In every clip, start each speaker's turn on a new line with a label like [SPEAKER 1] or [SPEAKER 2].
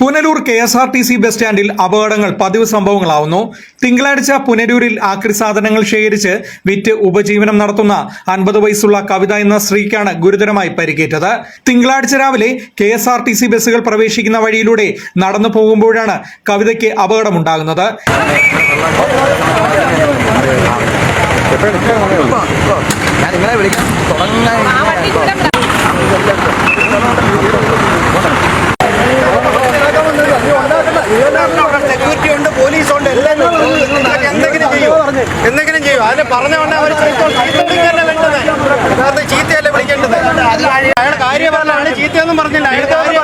[SPEAKER 1] Punalur K S R T C bus സ്റ്റാൻഡിൽ അപകടങ്ങൾ പതിവ് സംഭവങ്ങളാവുന്നു. തിങ്കളാഴ്ച പുനലൂരിൽ ആക്രി സാധനങ്ങൾ ശേഖരിച്ച് വിറ്റ് ഉപജീവനം നടത്തുന്ന അൻപത് വയസ്സുള്ള കവിത എന്ന സ്ത്രീക്കാണ് ഗുരുതരമായി പരിക്കേറ്റത്. തിങ്കളാഴ്ച രാവിലെ K S R T C ബസ്സുകൾ പ്രവേശിക്കുന്ന വഴിയിലൂടെ നടന്നു പോകുമ്പോഴാണ് കവിതയ്ക്ക് അപകടമുണ്ടാകുന്നത്.
[SPEAKER 2] എന്തെങ്കിലും ചെയ്യും. അതിനെ ചെയ്യും അതിന് പറഞ്ഞ ഉടനെ അവർ വേണ്ടത്? വെറുതെ ചീത്തയല്ല വിളിക്കേണ്ടത്? അയാൾ കാര്യം പറഞ്ഞാണ് ചീത്തയൊന്നും പറഞ്ഞില്ല. അയാൾ കാര്യം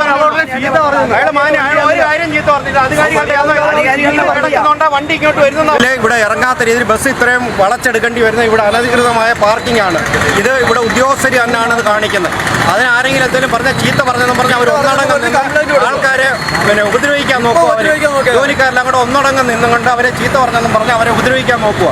[SPEAKER 2] അയാൾ മാന്യ. അയാൾ ഒരു കാര്യം ചീത്ത പറഞ്ഞില്ല. അധികാരികളുടെ വണ്ടി ഇങ്ങോട്ട് വരുന്ന ഇവിടെ ഇറങ്ങാത്ത രീതിയിൽ ബസ് ഇത്രയും വളച്ചെടുക്കേണ്ടി വരുന്ന ഇവിടെ അനധികൃതമായ പാർക്കിംഗ് ആണ്. ഇത് ഇവിടെ ഉദ്യോഗസ്ഥർ തന്നെയാണ് ഇത് കാണിക്കുന്നത്. അതിന് ആരെങ്കിലും എന്തെങ്കിലും പറഞ്ഞ ചീത്ത പറഞ്ഞെന്ന് പറഞ്ഞാൽ അവർ ഒന്നടങ്കം ആൾക്കാരെ പിന്നെ ഉപദ്രവിക്കാൻ നോക്കുക അവർ ജോലിക്കാരെല്ലാം കൂടെ ഒന്നടങ്കം നിന്നുകൊണ്ട് അവരെ ചീത്ത പറഞ്ഞെന്നും പറഞ്ഞ് അവരെ ഉപദ്രവിക്കാൻ നോക്കുക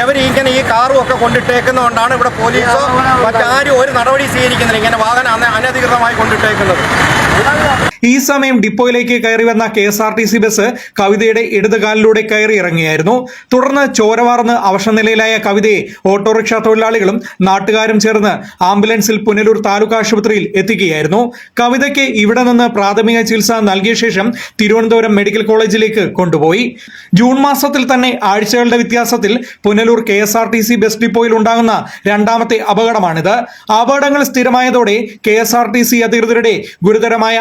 [SPEAKER 2] ഇവർ ഇങ്ങനെ ഈ കാറും ഒക്കെ കൊണ്ടിട്ടേക്കുന്നതുകൊണ്ടാണ് ഇവിടെ പോലീസോ മറ്റാരും ഒരു നടപടി സ്വീകരിക്കുന്നില്ല. ഇങ്ങനെ വാഹനം അനധികൃതമായി കൊണ്ടിട്ടേക്കുന്നത്.
[SPEAKER 1] ഈ സമയം ഡിപ്പോയിലേക്ക് കയറി വന്ന K S R T C bus കവിതയുടെ ഇടതുകാലിലൂടെ കയറി ഇറങ്ങിയായിരുന്നു. തുടർന്ന് ചോരവാർന്ന് അവശനിലയിലായ കവിതയെ ഓട്ടോറിക്ഷ തൊഴിലാളികളും നാട്ടുകാരും ചേർന്ന് ആംബുലൻസിൽ പുനലൂർ താലൂക്ക് ആശുപത്രിയിൽ എത്തിക്കുകയായിരുന്നു. കവിതയ്ക്ക് ഇവിടെ നിന്ന് പ്രാഥമിക ചികിത്സ നൽകിയ ശേഷം തിരുവനന്തപുരം മെഡിക്കൽ കോളേജിലേക്ക് കൊണ്ടുപോയി. ജൂൺ മാസത്തിൽ തന്നെ ആഴ്ചകളുടെ വ്യത്യാസത്തിൽ Punalur K S R T C bus ഡിപ്പോയിൽ ഉണ്ടാകുന്ന രണ്ടാമത്തെ അപകടമാണിത്. അപകടങ്ങൾ സ്ഥിരമായതോടെ K S R T C അധികൃതരുടെ ഗുരുതരമായ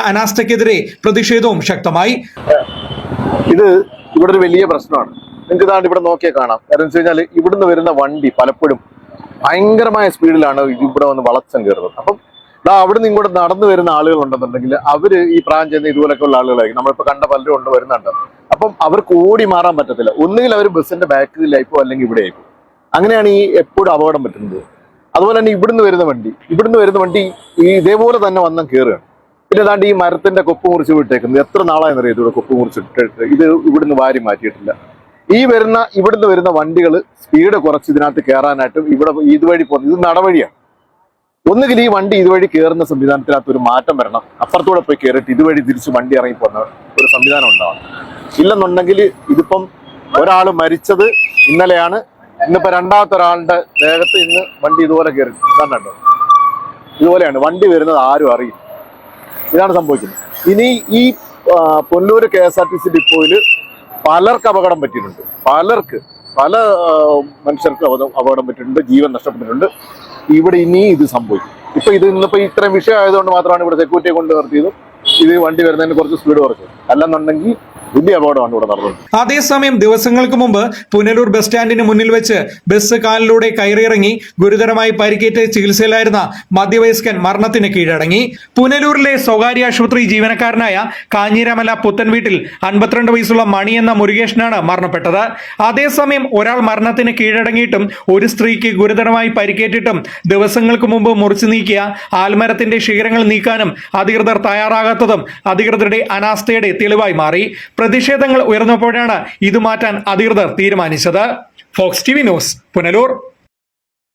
[SPEAKER 1] അനാസ്ഥയ്ക്കെതിരെ പ്രതിഷേധവും ശക്തമായി.
[SPEAKER 3] ഇത് ഇവിടെ ഒരു വലിയ പ്രശ്നമാണ്. നിങ്ങൾക്ക് ഇതാണ്ട് ഇവിടെ നോക്കിയാൽ കാണാം. കാരണം വെച്ച് കഴിഞ്ഞാൽ ഇവിടുന്ന് വരുന്ന വണ്ടി പലപ്പോഴും ഭയങ്കരമായ സ്പീഡിലാണ് ഇവിടെ വന്ന് വളച്ചം കയറുന്നത്. അപ്പം ഇതാ അവിടുന്ന് ഇങ്ങോട്ട് നടന്നു വരുന്ന ആളുകൾ ഉണ്ടെന്നുണ്ടെങ്കിൽ അവർ ഈ പ്രായം ചെയ്യുന്ന ഇതുപോലൊക്കെ ഉള്ള ആളുകളായിരിക്കും. നമ്മളിപ്പോ കണ്ട പലരും ഉണ്ട് വരുന്നുണ്ട്. അപ്പം അവർക്ക് ഓടി മാറാൻ പറ്റത്തില്ല. ഒന്നുകിൽ അവർ ബസ്സിന്റെ ബാക്കിലായിപ്പോ അല്ലെങ്കിൽ ഇവിടെ ആയിപ്പോ. അങ്ങനെയാണ് ഈ എപ്പോഴും അപകടം പറ്റുന്നത്. അതുപോലെ തന്നെ ഇവിടുന്ന് വരുന്ന വണ്ടി. ഇവിടുന്ന് വരുന്ന വണ്ടി ഈ ഇതേപോലെ തന്നെ വന്നാൽ കയറുകയാണ്. പിന്നെ ഏതാണ്ട് ഈ മരത്തിന്റെ കൊപ്പ് മുറിച്ച് വിട്ടേക്കുന്നത് എത്ര നാളായെന്നറിയാം ഇതിവിടെ കൊപ്പ് മുറിച്ചിട്ടിട്ട്? ഇത് ഇവിടുന്ന് വാരി മാറ്റിയിട്ടില്ല. ഈ വരുന്ന ഇവിടുന്ന് വരുന്ന വണ്ടികൾ സ്പീഡ് കുറച്ച് ഇതിനകത്ത് കയറാനായിട്ടും ഇവിടെ ഇതുവഴി പോകുന്നത് ഇത് നടവഴിയാണ്. ഒന്നുകിൽ ഈ വണ്ടി ഇതുവഴി കയറുന്ന സംവിധാനത്തിനകത്ത് ഒരു മാറ്റം വരണം. അപ്പുറത്തൂടെ പോയി കയറിയിട്ട് ഇതുവഴി തിരിച്ച് വണ്ടി ഇറങ്ങി പോകുന്ന ഒരു സംവിധാനം ഉണ്ടാവണം. ഇല്ലെന്നുണ്ടെങ്കിൽ ഇതിപ്പം ഒരാൾ മരിച്ചത് ഇന്നലെയാണ്. ഇന്നിപ്പോ രണ്ടാമത്തെ ഒരാളുടെ ദേഹത്ത് ഇന്ന് വണ്ടി ഇതുപോലെ കയറി കണ്ടോ? ഇതുപോലെയാണ്. വണ്ടി വരുന്നത് ആരും അറിയും ഇതാണ് സംഭവിക്കുന്നത്. ഇനി ഈ Ponnur K S R T C ഡിപ്പോയിൽ പലർക്ക് അപകടം പറ്റിയിട്ടുണ്ട്. പലർക്ക് പല മനുഷ്യർക്ക് അപകടം പറ്റിയിട്ടുണ്ട് ജീവൻ നഷ്ടപ്പെട്ടിട്ടുണ്ട്. ഇവിടെ ഇനി ഇത് സംഭവിക്കും. ഇപ്പൊ ഇത് ഇന്നിപ്പോ ഇത്രയും വിഷയം ആയതുകൊണ്ട് മാത്രമാണ് ഇവിടെ സെക്യൂരിറ്റിയെ കൊണ്ട് നിർത്തിയതും. ഇത് വണ്ടി വരുന്നതിന് കുറച്ച് സ്പീഡ് കുറച്ചത് അല്ലെന്നുണ്ടെങ്കിൽ വലിയ അപകടമാണ് ഇവിടെ നടന്നത്.
[SPEAKER 1] അതേസമയം ദിവസങ്ങൾക്ക് മുമ്പ് പുനലൂർ ബസ് സ്റ്റാൻഡിന് മുന്നിൽ വെച്ച് ബസ് കാലിലൂടെ കയറിയിറങ്ങി ഗുരുതരമായി പരിക്കേറ്റ് ചികിത്സയിലായിരുന്ന മധ്യവയസ്കൻ മരണത്തിന് കീഴടങ്ങി. പുനലൂരിലെ സ്വകാര്യ ആശുപത്രി ജീവനക്കാരനായ കാഞ്ഞിരാമല പുത്തൻ വീട്ടിൽ അൻപത്തിരണ്ട് വയസ്സുള്ള മണി എന്ന മുരുകേഷനാണ് മരണപ്പെട്ടത്. അതേസമയം ഒരാൾ മരണത്തിന് കീഴടങ്ങിയിട്ടും ഒരു സ്ത്രീക്ക് ഗുരുതരമായി പരിക്കേറ്റിട്ടും ദിവസങ്ങൾക്ക് മുമ്പ് മുറിച്ചു നീക്കിയ ആൽമരത്തിന്റെ ശിഖരങ്ങൾ നീക്കാനും അധികൃതർ തയ്യാറാകാത്തതും അധികൃതരുടെ അനാസ്ഥയുടെ തെളിവായി മാറി. പ്രതിഷേധങ്ങൾ ഉയർന്നപ്പോഴാണ് ഇത് മാറ്റാൻ അധികൃതർ തീരുമാനിച്ചത്. Fox T news Punalur.